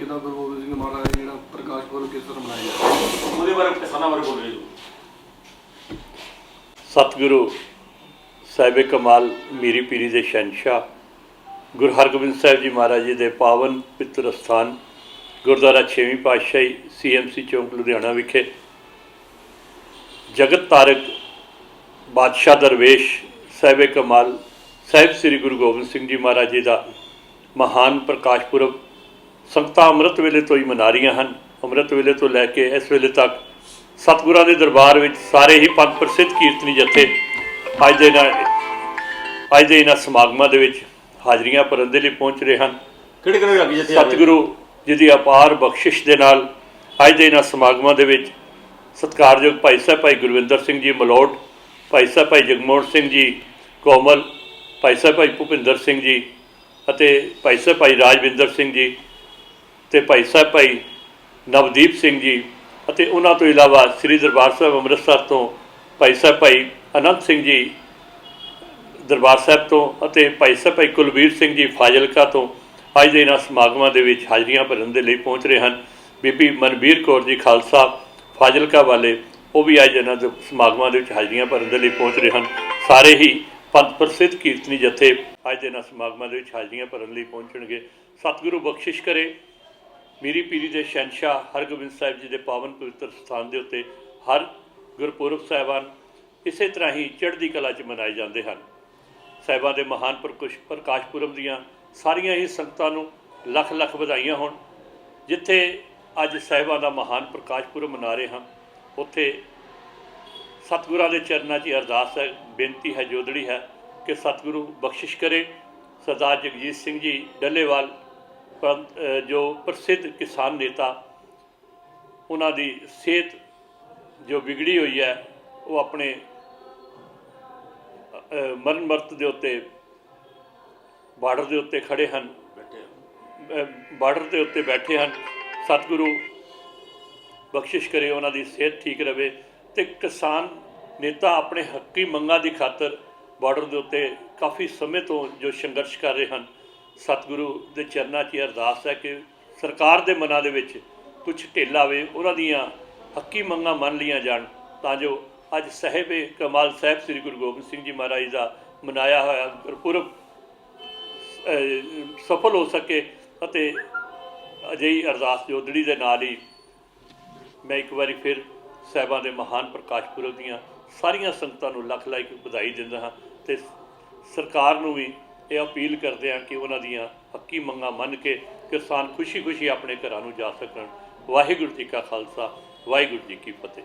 ਕਿਦਾਂ ਗੁਰੂ ਗੋਬਿੰਦ ਸਿੰਘ ਮਹਾਰਾਜ ਜੀ ਜਿਹੜਾ ਪ੍ਰਕਾਸ਼ ਪੁਰਬ ਕਿਸ ਤਰ੍ਹਾਂ ਮਨਾਇਆ? ਜਾਂਦਾ ਉਹਦੇ ਬਾਰੇ ਕਿਸਾਨਾਂ ਬਾਰੇ ਬੋਲ ਰਹੇ ਜੋ। ਸਤਿਗੁਰੂ ਸਾਹਿਬ ਕਮਾਲ ਮੀਰੀ ਪੀਰੀ ਦੇ ਸ਼ਹਿਨशाह ਗੁਰੂ ਹਰਗੋਬਿੰਦ ਸਾਹਿਬ ਜੀ ਮਹਾਰਾਜ ਜੀ ਦੇ ਪਾਵਨ ਪਿੱਤਰ ਸਥਾਨ ਗੁਰਦੁਆਰਾ ਛੇਵੀਂ ਪਾਤਸ਼ਾਹੀ ਸੀਐਮਸੀ ਚੌਂਕ ਲੁਧਿਆਣਾ ਵਿਖੇ ਜਗਤ ਤਾਰਕ ਬਾਦਸ਼ਾਹ ਦਰਵੇਸ਼ ਸਾਹਿਬ ਕਮਾਲ ਸਾਹਿਬ ਸ੍ਰੀ ਗੁਰੂ ਗੋਬਿੰਦ ਸਿੰਘ ਜੀ ਮਹਾਰਾਜ ਜੀ ਦਾ ਮਹਾਨ ਪ੍ਰਕਾਸ਼ ਪੁਰਬ ਸੰਗਤਾਂ ਅੰਮ੍ਰਿਤ ਵੇਲੇ ਤੋਂ ਹੀ ਮਨਾ ਰਹੀਆਂ ਹਨ ਅੰਮ੍ਰਿਤ ਵੇਲੇ ਤੋਂ ਲੈ ਕੇ ਇਸ ਵੇਲੇ ਤੱਕ ਸਤਿਗੁਰਾਂ ਦੇ ਦਰਬਾਰ ਵਿੱਚ ਸਾਰੇ ਹੀ ਪੰਜ ਪ੍ਰਸਿੱਧ ਕੀਰਤਨੀ ਜਥੇ ਅੱਜ ਦੇ ਨਾਲ ਅੱਜ ਦੇ ਇਹਨਾਂ ਸਮਾਗਮਾਂ ਦੇ ਵਿੱਚ ਹਾਜ਼ਰੀਆਂ ਭਰਨ ਦੇ ਲਈ ਪਹੁੰਚ ਰਹੇ ਹਨ ਕਿਹੜੇ ਕਿਹੜੇ ਲੱਗੀ ਜਿੱਥੇ? ਸਤਿਗੁਰੂ ਜੀ ਦੀ ਅਪਾਰ ਬਖਸ਼ਿਸ਼ ਦੇ ਨਾਲ ਅੱਜ ਦੇ ਇਹਨਾਂ ਸਮਾਗਮਾਂ ਦੇ ਵਿੱਚ ਸਤਿਕਾਰਯੋਗ ਭਾਈ ਸਾਹਿਬ ਭਾਈ ਗੁਰਵਿੰਦਰ ਸਿੰਘ ਜੀ ਮਲੋਟ ਭਾਈ ਸਾਹਿਬ ਭਾਈ ਜਗਮੋਹਨ ਸਿੰਘ ਜੀ ਕੋਮਲ ਭਾਈ ਸਾਹਿਬ ਭਾਈ ਭੁਪਿੰਦਰ ਸਿੰਘ ਜੀ ਅਤੇ ਭਾਈ ਸਾਹਿਬ ਭਾਈ ਰਾਜਵਿੰਦਰ ਸਿੰਘ ਜੀ ਤੇ ਭਾਈ ਸਾਹਿਬ, ਭਾਈ ਨਵਦੀਪ ਸਿੰਘ ਜੀ ਅਤੇ ਉਹਨਾਂ ਤੋਂ ਇਲਾਵਾ ਸ੍ਰੀ ਦਰਬਾਰ ਸਾਹਿਬ ਅੰਮ੍ਰਿਤਸਰ ਤੋਂ ਭਾਈ ਸਾਹਿਬ, ਭਾਈ ਅਨੰਤ ਸਿੰਘ ਜੀ ਦਰਬਾਰ ਸਾਹਿਬ ਤੋਂ ਅਤੇ ਭਾਈ ਸਾਹਿਬ, ਭਾਈ ਕੁਲਵੀਰ ਸਿੰਘ ਜੀ ਫਾਜ਼ਿਲਕਾ ਤੋਂ ਅੱਜ ਦੇ ਇਹਨਾਂ ਸਮਾਗਮਾਂ ਦੇ ਵਿੱਚ ਹਾਜ਼ਰੀਆਂ ਭਰਨ ਦੇ ਲਈ ਪਹੁੰਚ ਰਹੇ ਹਨ। ਬੀਬੀ ਮਨਵੀਰ ਕੌਰ ਜੀ ਖਾਲਸਾ ਫਾਜ਼ਿਲਕਾ ਵਾਲੇ ਉਹ ਵੀ ਅੱਜ ਇਹਨਾਂ ਦੇ ਸਮਾਗਮਾਂ ਦੇ ਵਿੱਚ ਹਾਜ਼ਰੀਆਂ ਭਰਨ ਦੇ ਲਈ ਪਹੁੰਚ ਰਹੇ ਹਨ। ਸਾਰੇ ਹੀ ਪੰਥ ਪ੍ਰਸਿੱਧ ਕੀਰਤਨੀ ਜਥੇ ਅੱਜ ਦੇ ਇਹਨਾਂ ਸਮਾਗਮਾਂ ਦੇ ਵਿੱਚ ਹਾਜ਼ਰੀਆਂ ਭਰਨ ਲਈ ਪਹੁੰਚਣਗੇ। ਸਤਿਗੁਰੂ ਬਖਸ਼ਿਸ਼ ਕਰੇ। ਮੀਰੀ ਪੀਰੀ ਦੇ ਸ਼ਹਿਨशाह ਹਰਗੋਬਿੰਦ ਸਾਹਿਬ ਜੀ ਦੇ ਪਾਵਨ ਪਵਿੱਤਰ ਸਥਾਨ ਦੇ ਉੱਤੇ ਹਰ ਗੁਰਪੁਰਬ ਸਾਹਿਬਾਨ ਇਸੇ ਤਰ੍ਹਾਂ ਹੀ ਚੜ੍ਹਦੀ ਕਲਾ 'ਚ ਮਨਾਏ ਜਾਂਦੇ ਹਨ। ਸਾਹਿਬਾਂ ਦੇ ਮਹਾਨ ਪ੍ਰਕੁਸ਼ ਪ੍ਰਕਾਸ਼ ਪੁਰਬ ਦੀਆਂ ਸਾਰੀਆਂ ਹੀ ਸੰਗਤਾਂ ਨੂੰ ਲੱਖ ਲੱਖ ਵਧਾਈਆਂ ਹੋਣ। ਜਿੱਥੇ ਅੱਜ ਸਾਹਿਬਾਂ ਦਾ ਮਹਾਨ ਪ੍ਰਕਾਸ਼ ਪੁਰਬ ਮਨਾ ਰਹੇ ਹਾਂ, ਉੱਥੇ ਸਤਿਗੁਰਾਂ ਦੇ ਚਰਨਾਂ 'ਚ ਅਰਦਾਸ ਹੈ, ਬੇਨਤੀ ਹੈ, ਜੋਦੜੀ ਹੈ ਕਿ ਸਤਿਗੁਰੂ ਬਖਸ਼ਿਸ਼ ਕਰੇ। ਸਰਦਾਰ ਜਗਜੀਤ ਸਿੰਘ ਜੀ ਡੱਲੇਵਾਲ ਜੋ ਪ੍ਰਸਿੱਧ ਕਿਸਾਨ ਨੇਤਾ ਉਹਨਾਂ ਦੀ ਸਿਹਤ ਜੋ ਵਿਗੜੀ ਹੋਈ ਹੈ ਉਹ ਆਪਣੇ ਮਰਨ ਮਰਤ ਦੇ ਉੱਤੇ ਬਾਰਡਰ ਦੇ ਉੱਤੇ ਖੜੇ ਹਨ। ਬਾਰਡਰ ਦੇ ਉੱਤੇ ਬੈਠੇ ਹਨ। ਸਤਿਗੁਰੂ ਬਖਸ਼ਿਸ਼ ਕਰੇ ਉਹਨਾਂ ਦੀ ਸਿਹਤ ਠੀਕ ਰਵੇ ਤੇ ਕਿਸਾਨ ਨੇਤਾ ਆਪਣੇ ਹੱਕੀ ਮੰਗਾਂ ਦੀ ਖਾਤਰ ਬਾਰਡਰ ਦੇ ਉੱਤੇ ਕਾਫੀ ਸਮੇਂ ਤੋਂ ਜੋ ਸੰਘਰਸ਼ ਕਰ ਰਹੇ ਹਨ। ਸਤਿਗੁਰੂ ਦੇ ਚਰਨਾਂ 'ਚ ਇਹ ਅਰਦਾਸ ਹੈ ਕਿ ਸਰਕਾਰ ਦੇ ਮਨਾਂ ਦੇ ਵਿੱਚ ਕੁਝ ਢਿੱਲ ਆਵੇ, ਉਹਨਾਂ ਦੀਆਂ ਹੱਕੀ ਮੰਗਾਂ ਮੰਨ ਲੀਆਂ ਜਾਣ, ਤਾਂ ਜੋ ਅੱਜ ਸਾਹਿਬੇ ਕਮਾਲ ਸਾਹਿਬ ਸ੍ਰੀ ਗੁਰੂ ਗੋਬਿੰਦ ਸਿੰਘ ਜੀ ਮਹਾਰਾਜ ਦਾ ਮਨਾਇਆ ਹੋਇਆ ਗੁਰਪੁਰਬ ਸਫਲ ਹੋ ਸਕੇ ਅਤੇ ਅਜਿਹੀ ਅਰਦਾਸ ਜੋਦੜੀ ਦੇ ਨਾਲ ਹੀ ਮੈਂ ਇੱਕ ਵਾਰੀ ਫਿਰ ਸਾਹਿਬਾਂ ਦੇ ਮਹਾਨ ਪ੍ਰਕਾਸ਼ ਪੁਰਬ ਦੀਆਂ ਸਾਰੀਆਂ ਸੰਗਤਾਂ ਨੂੰ ਲੱਖ ਲੱਖ ਵਧਾਈ ਦਿੰਦਾ ਹਾਂ ਤੇ ਸਰਕਾਰ ਨੂੰ ਵੀ ਇਹ ਅਪੀਲ ਕਰਦੇ ਹਾਂ ਕਿ ਉਹਨਾਂ ਦੀਆਂ ਹੱਕੀ ਮੰਗਾਂ ਮੰਨ ਕੇ ਕਿਸਾਨ ਖੁਸ਼ੀ-ਖੁਸ਼ੀ ਆਪਣੇ ਘਰਾਂ ਨੂੰ ਜਾ ਸਕਣ। ਵਾਹਿਗੁਰੂ ਜੀ ਕਾ ਖਾਲਸਾ, ਵਾਹਿਗੁਰੂ ਜੀ ਕੀ ਫਤਿਹ।